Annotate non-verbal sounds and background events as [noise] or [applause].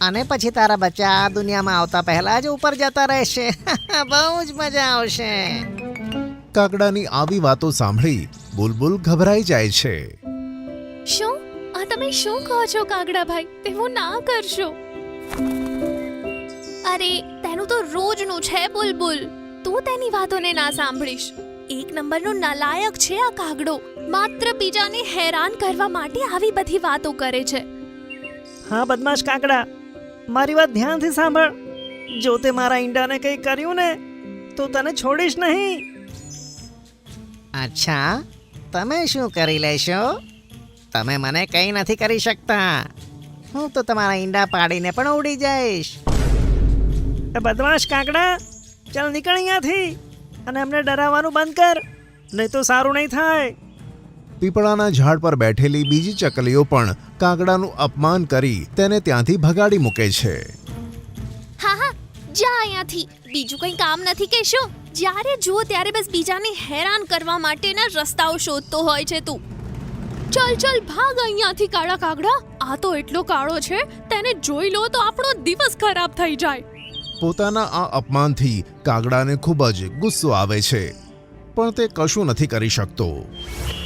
અને પછી તારા બચ્ચા આ દુનિયામાં આવતા પહેલા જ ઉપર જતા રહેશે. [laughs] બહુ જ મજા આવશે. કાગડાની આવી વાતો સાંભળી બુલબુલ ગભરાઈ જાય છે. શું? આ તમે શું કહો છો કાગડાભાઈ તેવું ના કરશો. અરે તેનું તો રોજનું છે બુલબુલ. તું તેની વાતોને ના સાંભળીશ. એક નંબરનો નલાયક છે આ કાગડો. માત્ર બીજાને હેરાન કરવા માટે આવી બધી વાતો કરે છે. હા બદમાશ કાકડા. મારી વાત ધ્યાનથી સાંભળ. જો તે મારા ઈંડાને કંઈ કર્યું ને તો તને છોડીશ નહીં. અચ્છા તમે શું કરી લેશો? તમે મને કંઈ નથી કરી શકતા. હું તો તમારા ઈંડા પાડીને પણ ઉડી જઈશ. બદમાશ કાકડા ચાલ નીકળ અહીંયાથી અને અમને ડરાવવાનું બંધ કર નહીં તો સારું નહીં થાય. પીપળાના ઝાડ પર બેઠેલી બીજી ચકલીઓ પણ કાગડાનું અપમાન કરી તેને ત્યાંથી ભગાડી મૂકે છે. હા હા જા અહીંયાથી. બીજું કંઈ કામ નથી કે શું? જ્યારે જુઓ ત્યારે બસ બીજાને હેરાન કરવા માટેના રસ્તાઓ શોધતો હોય છે તું. ચલ ચલ ભાગ અહીંયાથી કાળા કાગડા. આ તો એટલો કાળો છે તેને જોઈ લો તો આપણો દિવસ ખરાબ થઈ જાય. પોતાના આ અપમાનથી કાગડાને ખૂબ જ ગુસ્સો આવે છે પણ તે કશું નથી કરી શકતો.